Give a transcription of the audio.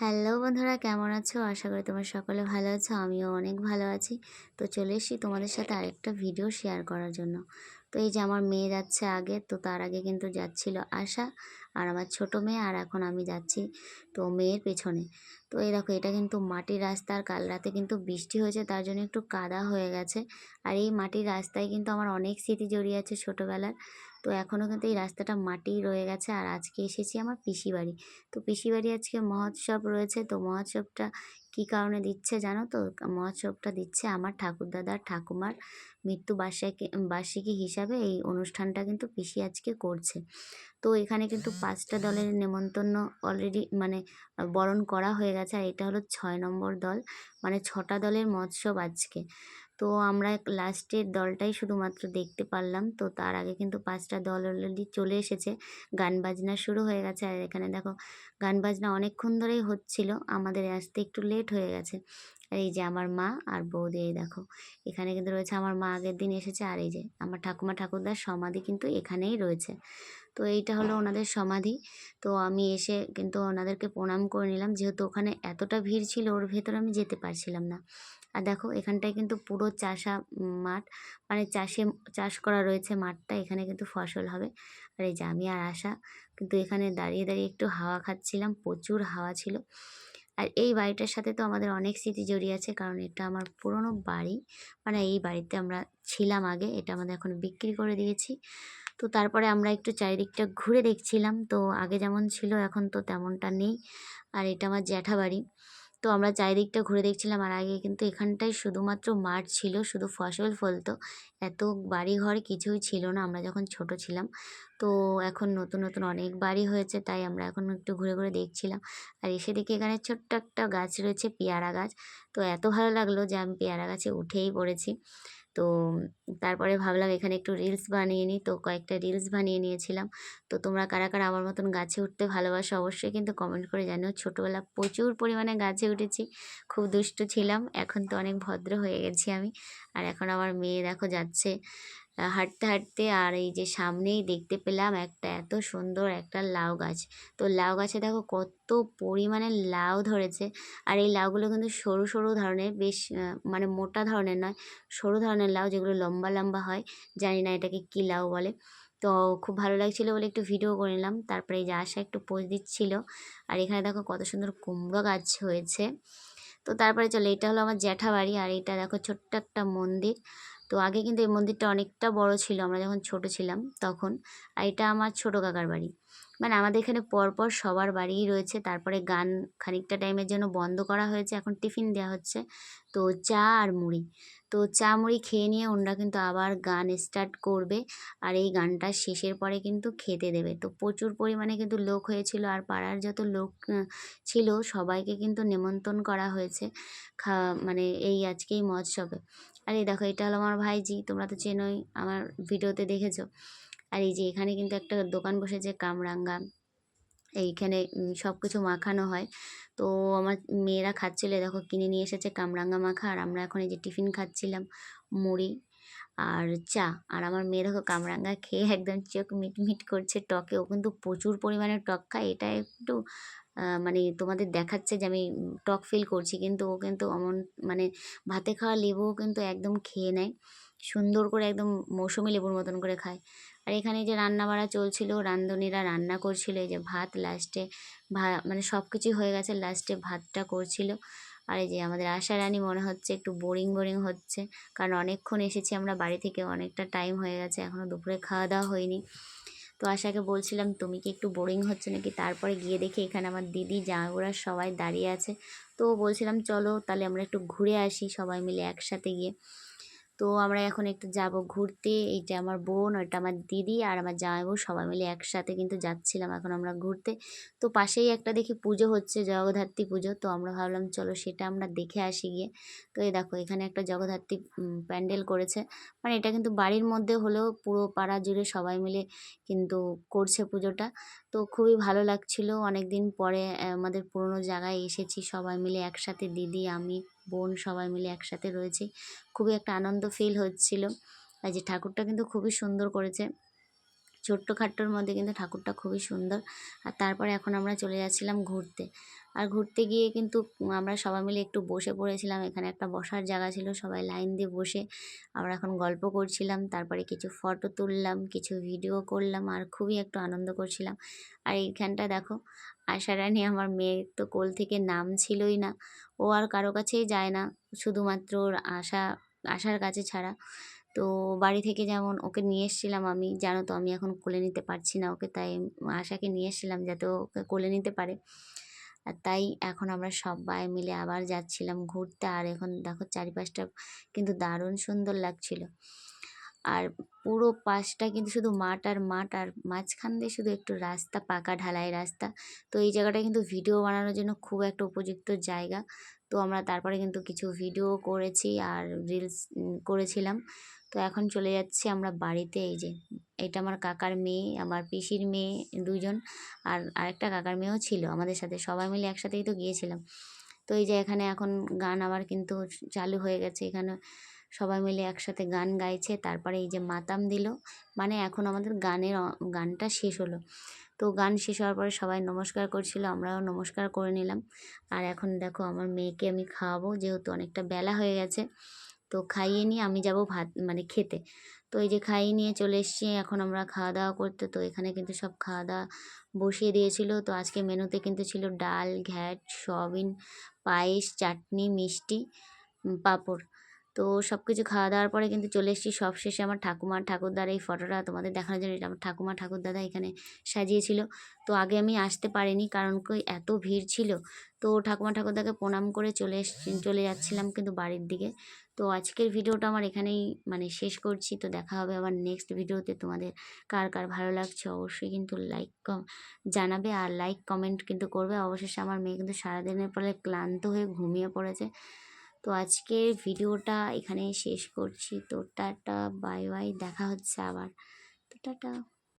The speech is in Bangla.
হ্যালো বন্ধুরা, কেমন আছো? আশা করি তোমরা সকলে ভালো আছো, আমিও অনেক ভালো আছি। তো চলে এসেছি তোমাদের সাথে আরেকটা ভিডিও শেয়ার করার জন্য। তো এই যে আমার মেয়ে যাচ্ছে আগে, তো তার আগে কিন্তু যাচ্ছিল আশা আর আমার ছোট মেয়ে আর এখন আমি যাচ্ছি তো মেয়ের পেছনে। তো এই দেখো, এটা কিন্তু মাটির রাস্তা আর কাল রাতে কিন্তু বৃষ্টি হয়েছে, তার জন্য একটু কাদা হয়ে গেছে। আর এই মাটির রাস্তায় কিন্তু আমার অনেক স্মৃতি জড়িয়ে আছে ছোটোবেলার। তো এখনও কিন্তু এই রাস্তাটা মাটি রয়ে গেছে আর আজকে এসেছি আমার পিসি বাড়ি। তো পিসি বাড়ি আজকে মহোৎসব রয়েছে, তো মহোৎসবটা কী কারণে দিচ্ছে জানো তো? মহোৎসবটা দিচ্ছে আমার ঠাকুরদাদার ঠাকুমার মৃত্যু বার্ষিকী বার্ষিকী হিসাবে এই অনুষ্ঠানটা কিন্তু পিসি আজকে করছে। তো এখানে কিন্তু পাঁচটা দলের নেমন্তন্ন অলরেডি মানে বরণ করা হয়ে গেছে আর এটা হলো ছয় নম্বর দল মানে ছটা দলের মহোৎসব আজকে। তো আমরা লাস্টের দলটাই শুধুমাত্র দেখতে পারলাম। তো তার আগে কিন্তু পাঁচটা দল অলরেডি চলে এসেছে। গান বাজনা শুরু হয়ে গেছে। আর এখানে দেখো, গান বাজনা অনেকক্ষণ ধরেই হচ্ছিল। আমাদের আসতে একটু লেট হয়ে গেছে। আর এই যে আমার মা আর বৌদি, এই দেখো, এখানে কিন্তু রয়েছে আমার মা আগের দিন এসেছে। আর এই যে আমার ঠাকুমা, ঠাকুরদার সমাধি কিন্তু এখানেই রয়েছে। তো এইটা হলো ওনাদের সমাধি। তো আমি এসে কিন্তু ওনাদেরকে প্রণাম করে নিলাম। যেহেতু ওখানে এতটা ভিড় ছিল, ওর ভেতরে আমি যেতে পারছিলাম না। আর দেখো এখানটায় কিন্তু পুরো চাষা মাঠ। মানে চাষে, চাষ করা রয়েছে মাঠটা, এখানে কিন্তু ফসল হবে। আর এই আমি আর আশা কিন্তু এখানে দাঁড়িয়ে দাঁড়িয়ে একটু হাওয়া খাচ্ছিলাম, প্রচুর হাওয়া ছিল। আর এই বাড়িটার সাথে তো আমাদের অনেক স্মৃতি জড়িয়ে আছে, কারণ এটা আমার পুরনো বাড়ি। মানে এই বাড়িতে আমরা ছিলাম আগে, এটা আমাদের এখন বিক্রি করে দিয়েছি। তো তারপরে আমরা একটু চারিদিকটা ঘুরে দেখছিলাম, তো আগে যেমন ছিল, এখন তো তেমনটা নেই। আর এটা আমার জ্যাঠা বাড়ি তো আমরা চারিদিকটা ঘুরে দেখছিলাম আর আগে কিন্তু এখানটায় শুধুমাত্র মাঠ ছিল, শুধু ফসল ফলতো। এত বাড়ি ঘর কিছুই ছিল না, আমরা যখন ছোট ছিলাম। তো এখন নতুন নতুন অনেক বাড়ি হয়েছে, তাই আমরা এখন একটু ঘুরে ঘুরে দেখছিলাম। আর এসে দেখি এখানে ছোট্ট একটা গাছ রয়েছে, পেয়ারা গাছ। তো এত ভালো লাগল যে আমি পেয়ারা গাছে উঠেই পড়েছি। তো তারপরে ভাবলাম এখানে একটু রিলস বানিয়ে নিই। তো কয়েকটা রিলস বানিয়ে নিয়েছিলাম। তো তোমরা কারা কারা আমার মতন গাছে উঠতে ভালোবাসো অবশ্যই কিন্তু কমেন্ট করে জানিও। ছোটোবেলা প্রচুর পরিমাণে গাছে উঠেছি, খুব দুষ্টু ছিলাম। এখন তো অনেক ভদ্র হয়ে গেছি আমি। আর এখন আমার মেয়ে দেখো যাচ্ছে। হাঁটতে হাঁটতে আর এই যে সামনেই দেখতে পেলাম একটা এত সুন্দর একটা লাউ গাছ। তো লাউ গাছে দেখো কত পরিমাণে লাউ ধরেছে। আর এই লাউগুলো কিন্তু সরু সরু ধরনের, বেশ মানে মোটা ধরনের নয়, সরু ধরনের লাউ যেগুলো লম্বা লম্বা হয়। জানি না এটাকে কী লাউ বলে। তো খুব ভালো লাগছিল বলে একটু ভিডিও করে নিলাম। তারপরে এই যে আশা একটু পোজ দিচ্ছিল। আর এখানে দেখো কত সুন্দর কুমড়ো গাছ হয়েছে। তো তারপরে চলো, এটা হলো আমার জ্যাঠা বাড়ি আর এটা দেখো ছোট্ট একটা মন্দির। তো আগে কিন্তু এই মন্দিরটা অনেকটা বড় ছিল, আমরা যখন ছোট ছিলাম তখন, আর এটা আমার ছোটো কাকার বাড়ি। মানে আমাদের এখানে পরপর সবার বাড়িই রয়েছে, তারপরে গান খানিকটা টাইমের জন্য বন্ধ করা হয়েছে, এখন টিফিন দেওয়া হচ্ছে, তো চা আর মুড়ি। তো চা, মুড়ি খেয়ে নিয়ে ওনারা কিন্তু আবার গান স্টার্ট করবে, আর এই গানটা শেষের পরে কিন্তু খেতে দেবে। তো প্রচুর পরিমাণে কিন্তু লোক হয়েছিল, আর পাড়ার যত লোক ছিল, সবাইকে কিন্তু নেমন্তন্ন করা হয়েছে, খা মানে এই আজকেই মহোৎসবে। আর এই দেখো, এটা হলো আমার ভাইজি, তোমরা তো চেনোই, আমার ভিডিওতে দেখেছ। আর এই যে এখানে কিন্তু একটা দোকান বসেছে কামরাঙ্গা। এইখানে সব কিছু মাখানো হয়। তো আমার মেয়েরা খাচ্ছিলো, দেখো, কিনে নিয়ে এসেছে কামরাঙ্গা মাখা, আর আমরা এখন এই যে টিফিন খাচ্ছিলাম মুড়ি আর চা। আর আমার মেয়ে, দেখো, কামরাঙ্গা খেয়ে একদম চোখ মিট মিট করছে টকে। ও কিন্তু প্রচুর পরিমাণে টক খায়, এটা একটু মানে তোমাদের দেখাচ্ছে যে আমি টক ফিল করছি, কিন্তু ও কিন্তু অমন মানে ভাতে খাওয়া লেবুও কিন্তু একদম খেয়ে নেয়। সুন্দর করে একদম মৌসুমি লেবুর মতন করে খায়। আর এখানে যে রান্না বাড়া চলছিল রাঁধুনিরা রান্না করছিল, এই যে ভাত লাস্টে ভা মানে সব কিছুই হয়ে গেছে লাস্টে ভাতটা করছিল। আর এই যে আমাদের আশা রানী মনে হচ্ছে একটু বোরিং বোরিং হচ্ছে। কারণ অনেকক্ষণ এসেছি আমরা বাড়ি থেকে, অনেকটা টাইম হয়ে গেছে এখনও দুপুরে খাওয়া দাওয়া হয়নি। তো আশাকে বলছিলাম, তুমি কি একটু বোরিং হচ্ছে নাকি? তারপরে গিয়ে দেখি এখানে আমার দিদি জামাইগুড়া সবাই দাঁড়িয়ে আছে। তো বলছিলাম, চলো তাহলে আমরা একটু ঘুরে আসি সবাই মিলে একসাথে গিয়ে। তো আমরা এখন একটু যাব ঘুরতে। এইটা আমার বোন, ওইটা আমার দিদি আর আমার জামাই জামাইবাবু সবাই মিলে একসাথে কিন্তু যাচ্ছিলাম এখন আমরা ঘুরতে। তো পাশেই একটা দেখি পুজো হচ্ছে, জগদ্ধাত্রী পুজো। তো আমরা ভাবলাম চলো সেটা আমরা দেখে আসি গিয়ে। তো এই দেখো এখানে একটা জগদ্ধাত্রী প্যান্ডেল করেছে। মানে এটা কিন্তু বাড়ির মধ্যে হলেও পুরো পাড়া জুড়ে সবাই মিলে কিন্তু করছে পুজোটা। তো খুবই ভালো লাগছিল। অনেক দিন পরে আমাদের পুরনো জায়গায় এসেছি সবাই মিলে একসাথে, দিদি, আমি বোন সবাই মিলে একসাথে রয়েছি। খুবই একটা আনন্দ ফিল হচ্ছিল। আর যে ঠাকুরটা কিন্তু খুবই সুন্দর করেছে। ছোট্ট খাট্টোর মধ্যে কিন্তু ঠাকুরটা খুবই সুন্দর। আর তারপরে এখন আমরা চলে যাচ্ছিলাম ঘুরতে। আর ঘুরতে গিয়ে কিন্তু আমরা সবাই মিলে একটু বসে পড়েছিলাম। এখানে একটা বসার জায়গা ছিল, সবাই লাইন দিয়ে বসে আমরা এখন গল্প করছিলাম। তারপরে কিছু ফটো তুললাম, কিছু ভিডিও করলাম আর খুবই একটু আনন্দ করছিলাম। আর এইখানটা দেখো, আশা রানী আমার মেয়ের তো কোল থেকে নাম ছিলই না। ও আর কারও কাছেই যায় না, শুধুমাত্র ওর আশা, আশার কাছে ছাড়া। তো বাড়ি থেকে যেমন ওকে নিয়ে এসেছিলাম আমি, জানো তো আমি এখন কোলে নিতে পারছি না ওকে, তাই আশাকে নিয়ে এসেছিলাম যাতে ওকে কোলে নিতে পারে। আর তাই এখন আমরা সবাই মিলে আবার যাচ্ছিলাম ঘুরতে, আর এখন দেখো চারিপাশটা কিন্তু দারুণ সুন্দর লাগছিল। আর পুরো পাশটা কিন্তু শুধু মাঠ আর মাঠ, আর মাঝখান দিয়ে শুধু একটু রাস্তা, পাকা ঢালাই রাস্তা। তো এই জায়গাটা কিন্তু ভিডিও বানানোর জন্য খুব একটা উপযুক্ত জায়গা। তো আমরা তারপরে কিন্তু কিছু ভিডিও করেছি আর রিলস করেছিলাম। তো এখন চলে যাচ্ছি আমরা বাড়িতে, এই যে এটা আমার কাকার মেয়ে, আমার পিসির মেয়ে দুজন। আর আরেকটা কাকার মেয়েও ছিল আমাদের সাথে, সবাই মিলে একসাথেই তো গিয়েছিলাম। তো এই যে এখানে এখন গান আবার কিন্তু চালু হয়ে গেছে। এখানে সবাই মিলে একসাথে গান গাইছে। তারপরে এই যে মাতাম দিল। মানে এখন আমাদের গানের গানটা শেষ হলো। তো গান শেষ হওয়ার পরে সবাই নমস্কার করছিল, আমরাও নমস্কার করে নিলাম। আর এখন দেখো আমার মেয়েকে আমি খাওয়াবো, যেহেতু অনেকটা বেলা হয়ে গেছে। তো খাইয়ে নিয়ে আমি যাব ভাত মানে খেতে। তো এই যে খাইয়ে নিয়ে চলে এসেছি, এখন আমরা খাওয়া দাওয়া করতে। তো এখানে কিন্তু সব খাওয়া দাওয়া বসিয়ে দিয়েছিল। তো আজকে মেনুতে কিন্তু ছিল ডাল, ঘ্যাট, সয়াবিন, পায়েস, চাটনি, মিষ্টি পাঁপড়। তো সব কিছু খাওয়া দাওয়ার পরে কিন্তু চলে এসেছি। সব শেষে আমার ঠাকুমা, ঠাকুরদার এই ফটোটা তোমাদের দেখানোর জন্য এটা আমার ঠাকুমা, ঠাকুরদাদা এখানে সাজিয়েছিল। তো আগে আমি আসতে পারিনি কারণ কই এত ভিড় ছিল। তো ঠাকুমা, ঠাকুরদাকে প্রণাম করে চলে এসছি, চলে যাচ্ছিলাম কিন্তু বাড়ির দিকে। তো আজকের ভিডিওটা আমার এখানেই মানে শেষ করছি। তো দেখা হবে আবার নেক্সট ভিডিওতে তোমাদের কার কার ভালো লাগছে অবশ্যই কিন্তু লাইক জানাবে আর লাইক কমেন্ট কিন্তু করবে। অবশেষে আমার মেয়ে কিন্তু সারাদিনের পরে ক্লান্ত হয়ে ঘুমিয়ে পড়েছে। তো আজকের ভিডিওটা এখানেই শেষ করছি। তো টাটা বাই বাই দেখা হচ্ছে আবার। তো টাটা।